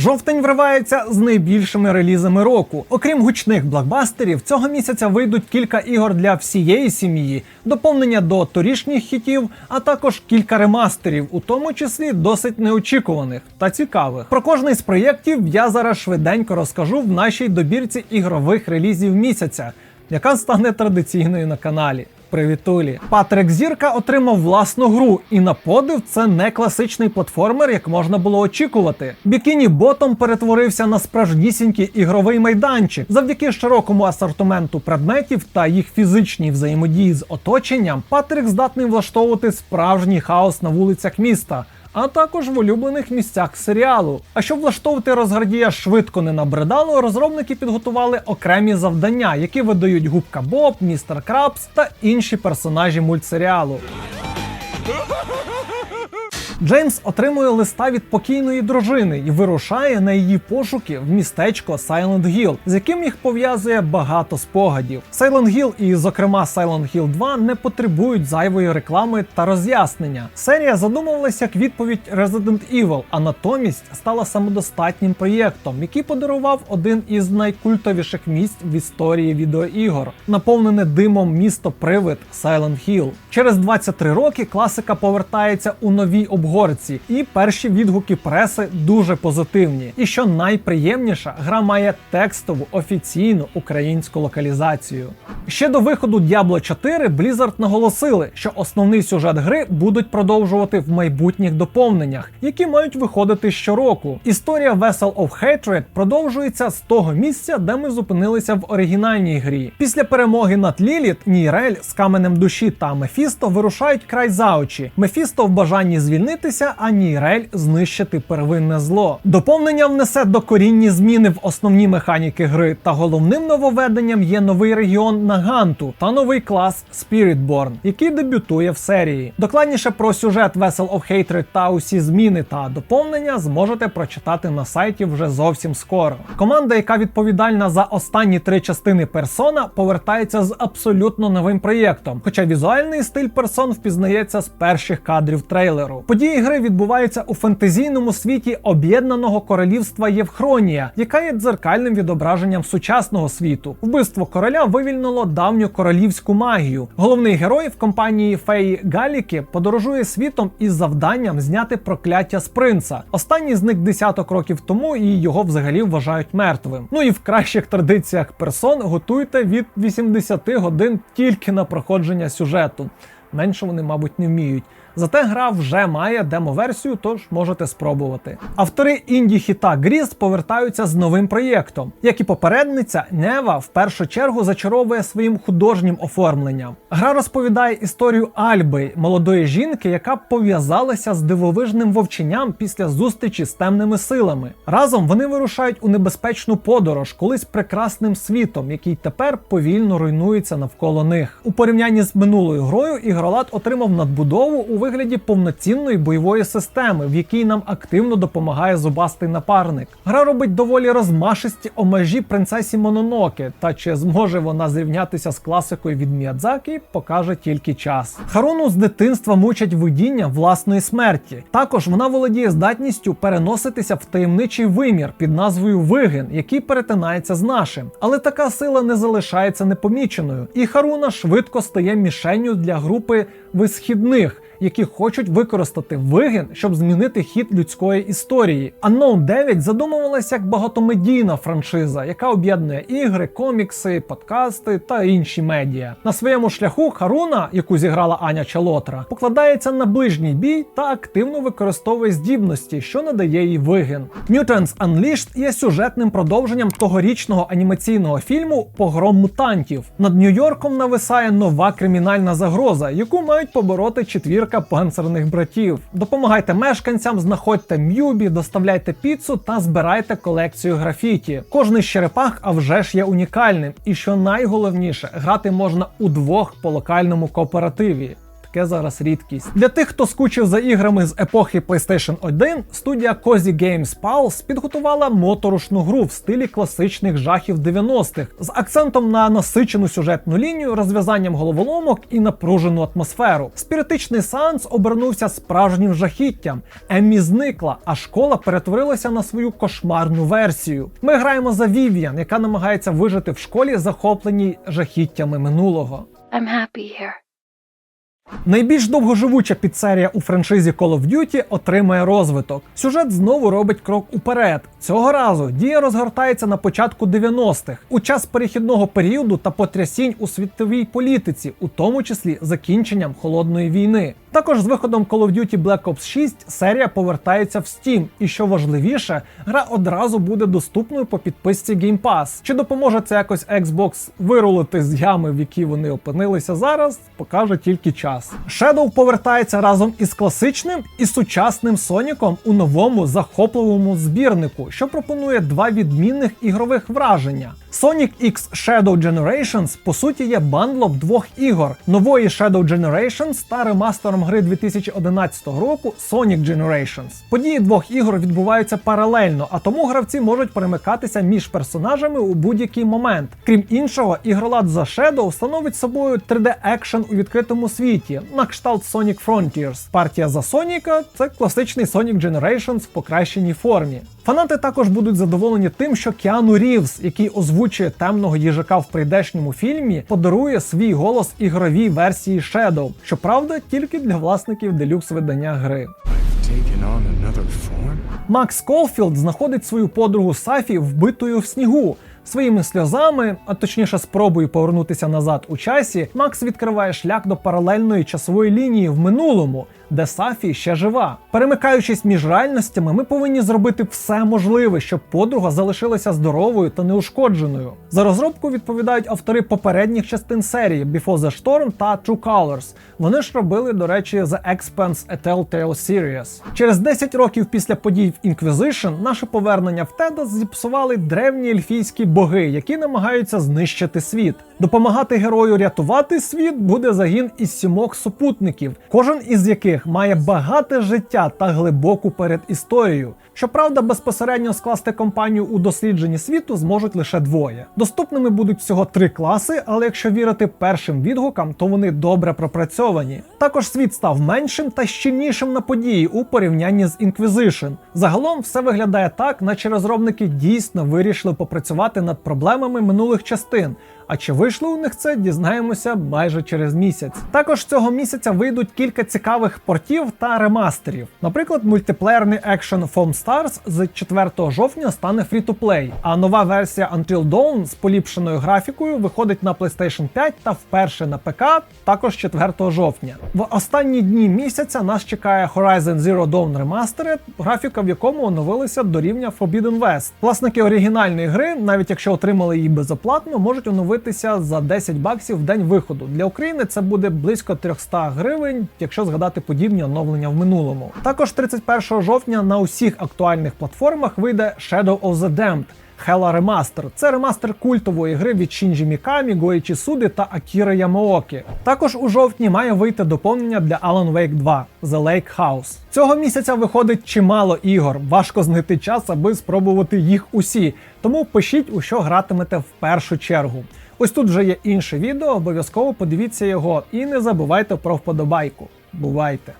Жовтень вривається з найбільшими релізами року. Окрім гучних блокбастерів, цього місяця вийдуть кілька ігор для всієї сім'ї, доповнення до торішніх хітів, а також кілька ремастерів, у тому числі досить неочікуваних та цікавих. Про кожний з проєктів я зараз швиденько розкажу в нашій добірці ігрових релізів місяця, яка стане традиційною на каналі. Привітулі. Патрик Зірка отримав власну гру, і на подив це не класичний платформер, як можна було очікувати. Бікіні Ботом перетворився на справжнісінький ігровий майданчик. Завдяки широкому асортименту предметів та їх фізичній взаємодії з оточенням, Патрик здатний влаштовувати справжній хаос на вулицях міста. А також в улюблених місцях серіалу. А щоб влаштовувати розгардія швидко не набридало, розробники підготували окремі завдання, які видають губка Боб, містер Крабс та інші персонажі мультсеріалу. Джеймс отримує листа від покійної дружини і вирушає на її пошуки в містечко Silent Hill, з яким їх пов'язує багато спогадів. Silent Hill і, зокрема, Silent Hill 2 не потребують зайвої реклами та роз'яснення. Серія задумувалася як відповідь Resident Evil, а натомість стала самодостатнім проєктом, який подарував один із найкультовіших місць в історії відеоігор, наповнене димом місто Привид Silent Hill. Через 23 роки класика повертається у новій обгорці, і перші відгуки преси дуже позитивні. І що найприємніше, гра має текстову офіційну українську локалізацію. Ще до виходу Diablo 4 Blizzard наголосили, що основний сюжет гри будуть продовжувати в майбутніх доповненнях, які мають виходити щороку. Історія Vessel of Hatred продовжується з того місця, де ми зупинилися в оригінальній грі. Після перемоги над Ліліт, Нірель з каменем душі та Мефісто вирушають край за очі. Мефісто в бажанні звільнитися, а Нірель знищити первинне зло. Доповнення внесе докорінні зміни в основні механіки гри, та головним нововведенням є новий регіон Наганту та новий клас Spiritborn, який дебютує в серії. Докладніше про сюжет Vessel of Hatred та усі зміни та доповнення зможете прочитати на сайті вже зовсім скоро. Команда, яка відповідальна за останні три частини персона, повертається з абсолютно новим проєктом, хоча візуальний стиль персон впізнається з перших кадрів трейлеру. Події гри відбуваються у фентезійному світі об'єднаного королівства Євхронія, яка є дзеркальним відображенням сучасного світу. Вбивство короля вивільнило давню королівську магію. Головний герой в компанії феї Галіки подорожує світом із завданням зняти прокляття з принца. Останній зник десяток років тому, і його взагалі вважають мертвим. Ну і в кращих традиціях персон готуйте від 80 годин тільки на проходження сюжету. Менше вони, мабуть, не вміють. Зате гра вже має демо-версію, тож можете спробувати. Автори інді хіта Гріз повертаються з новим проєктом. Як і попередниця, Нева в першу чергу зачаровує своїм художнім оформленням. Гра розповідає історію Альби, молодої жінки, яка пов'язалася з дивовижним вовченням після зустрічі з темними силами. Разом вони вирушають у небезпечну подорож, колись прекрасним світом, який тепер повільно руйнується навколо них. У порівнянні з минулою грою ігролад отримав надбудову у вигляді повноцінної бойової системи, в якій нам активно допомагає зубастий напарник. Гра робить доволі розмашисті омежі принцесі Мононоке, та чи зможе вона зрівнятися з класикою від Міядзакі, покаже тільки час. Харуну з дитинства мучать видіння власної смерті. Також вона володіє здатністю переноситися в таємничий вимір під назвою Вигин, який перетинається з нашим. Але така сила не залишається непоміченою, і Харуна швидко стає мішенню для групи висхідних які хочуть використати вигін, щоб змінити хід людської історії. Unknown 9 задумувалася як багатомедійна франшиза, яка об'єднує ігри, комікси, подкасти та інші медіа. На своєму шляху Харуна, яку зіграла Аня Чалотра, покладається на ближній бій та активно використовує здібності, що надає їй вигін. Mutants Unleashed є сюжетним продовженням тогорічного анімаційного фільму Погром мутантів. Над Нью-Йорком нависає нова кримінальна загроза, яку мають побороти четвірка четвірка панцерних братів. Допомагайте мешканцям, знаходьте м'юбі, доставляйте піцу та збирайте колекцію графіті. Кожний черепах, а вже ж є унікальним. І що найголовніше, грати можна удвох по локальному кооперативі. Таке зараз рідкість. Для тих, хто скучив за іграми з епохи PlayStation 1, студія Cozy Games Pulse підготувала моторошну гру в стилі класичних жахів 90-х з акцентом на насичену сюжетну лінію, розв'язанням головоломок і напружену атмосферу. Спіритичний сеанс обернувся справжнім жахіттям. Еммі зникла, а школа перетворилася на свою кошмарну версію. Ми граємо за Вів'ян, яка намагається вижити в школі, захопленій жахіттями минулого. I'm happy here. Найбільш довгоживуча підсерія у франшизі Call of Duty отримає розвиток. Сюжет знову робить крок уперед. Цього разу дія розгортається на початку 90-х, у час перехідного періоду та потрясінь у світовій політиці, у тому числі закінченням холодної війни. Також з виходом Call of Duty Black Ops 6 серія повертається в Steam, і що важливіше, гра одразу буде доступною по підписці Game Pass. Чи допоможе це якось Xbox вирулити з ями, в якій вони опинилися зараз, покаже тільки час. Shadow повертається разом із класичним і сучасним Соніком у новому захопливому збірнику, що пропонує два відмінних ігрових враження. Sonic X Shadow Generations по суті є бандлом двох ігор: нової Shadow Generations та ремастером гри 2011 року Sonic Generations. Події двох ігор відбуваються паралельно, а тому гравці можуть перемикатися між персонажами у будь-який момент. Крім іншого, ігролад за Shadow становить собою 3D екшен у відкритому світі, на кшталт Sonic Frontiers. Партія за Соніка це класичний Sonic Generations в покращеній формі. Фанати також будуть задоволені тим, що Кіану Рівз, який озвучує темного їжака в прийдешньому фільмі, подарує свій голос ігровій версії Shadow, щоправда, тільки для власників делюкс видання гри. Макс Колфілд знаходить свою подругу Сафі вбитою в снігу. Своїми сльозами, а точніше спробою повернутися назад у часі, Макс відкриває шлях до паралельної часової лінії в минулому, де Сафі ще жива. Перемикаючись між реальностями, ми повинні зробити все можливе, щоб подруга залишилася здоровою та неушкодженою. За розробку відповідають автори попередніх частин серії Before the Storm та True Colors. Вони ж робили, до речі, The Expanse A Telltale Series. Через 10 років після подій в Inquisition наше повернення в Теда зіпсували древні ельфійські боги, які намагаються знищити світ. Допомагати герою рятувати світ буде загін із сімох супутників, кожен із яких має багате життя та глибоку передісторію. Щоправда, безпосередньо скласти компанію у дослідженні світу зможуть лише двоє. Доступними будуть всього три класи, але якщо вірити першим відгукам, то вони добре пропрацьовані. Також світ став меншим та щільнішим на події у порівнянні з Inquisition. Загалом все виглядає так, наче розробники дійсно вирішили попрацювати над проблемами минулих частин. А чи вийшло у них це, дізнаємося майже через місяць. Також цього місяця вийдуть кілька цікавих портів та ремастерів. Наприклад, мультиплеєрний екшен Foam Stars з 4 жовтня стане free-to-play, а нова версія Until Dawn з поліпшеною графікою виходить на PlayStation 5 та вперше на ПК також 4 жовтня. В останні дні місяця нас чекає Horizon Zero Dawn Remastered, графіка в якому оновилася до рівня Forbidden West. Власники оригінальної гри, навіть якщо отримали її безоплатно, можуть оновитися за 10 баксів в день виходу. Для України це буде близько 300 гривень, якщо згадати подібні оновлення в минулому. Також 31 жовтня на усіх актуальних платформах вийде Shadow of the Damned. Hella Remaster. Це ремастер культової гри від Shinji Мікамі, Гоїчі Суди та Акіри Ямаокі. Також у жовтні має вийти доповнення для Alan Wake 2 The Lake House. Цього місяця виходить чимало ігор. Важко знайти час, аби спробувати їх усі. Тому пишіть, у що гратимете в першу чергу. Ось тут вже є інше відео, обов'язково подивіться його і не забувайте про вподобайку. Бувайте!